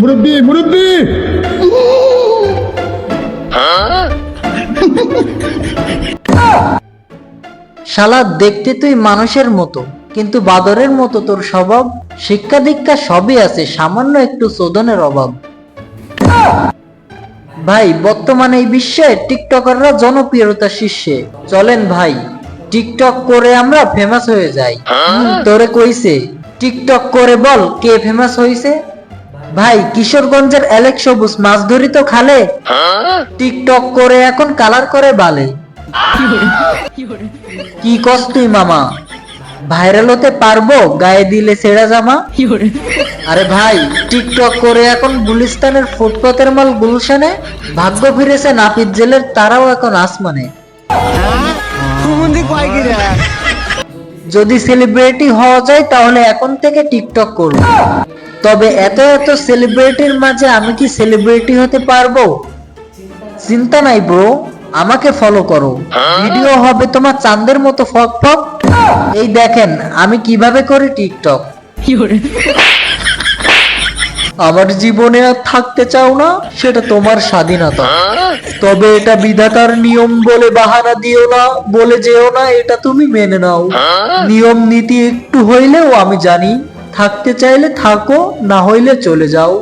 মুরব্বী মুরব্বী! শালা দেখতে তুই মানুষের মতো কিন্তু বাদরের মতো তোর স্বভাব শিক্ষা দীক্ষা সবই আছে সামান্য একটু শোধনের অভাব। ভাই বর্তমানে এই বিশ্বে টিকটকাররা জনপ্রিয়তা শীর্ষে। চলেন ভাই টিকটক করে আমরা ফেমাস হয়ে যাই। তোরে কইছে টিকটক করে বল, কে ফেমাস হইছে? ভাই, কিশোরগঞ্জের অ্যালেক্স সবুজ মাছ ধরি তো খালে। টিকটক করে এখন কালার করে বালে। কি কস তুই, মামা? ভাইরাল হতে পারব, গায়ে দিলে ছেঁড়া জামা? আরে ভাই, টিকটক করে এখন গুলিস্তানের ফুটপাতের মাল গুলশানে? ভাগ্য ফিরেছে নাপিত জেলের, তারাও এখন আসমানে। যদি সেলিব্রিটি হওয়া যায়, তাহলে এখন থেকে টিকটক করব। তবে এত এত সেলিব্রিটির মাঝে আমি কি সেলিব্রিটি হতে পারব? চিন্তা নাই ব্রো আমাকে ফলো করো। ভিডিও হবে তোমার চাঁদের মতো ফক ফক। এই দেখেন, আমি কীভাবে করি টিকটক আমার জীবনে আর থাকতে চাও না, সেটা তোমার স্বাধীনতা। তবে এটা বিধাতার নিয়ম বলে বাহানা দিও না, বলে যেও না, এটা তুমি মেনে নাও। নিয়ম নীতি একটু হইলেও আমি জানি, থাকতে চাইলে থাকো, না হইলে চলে যাও।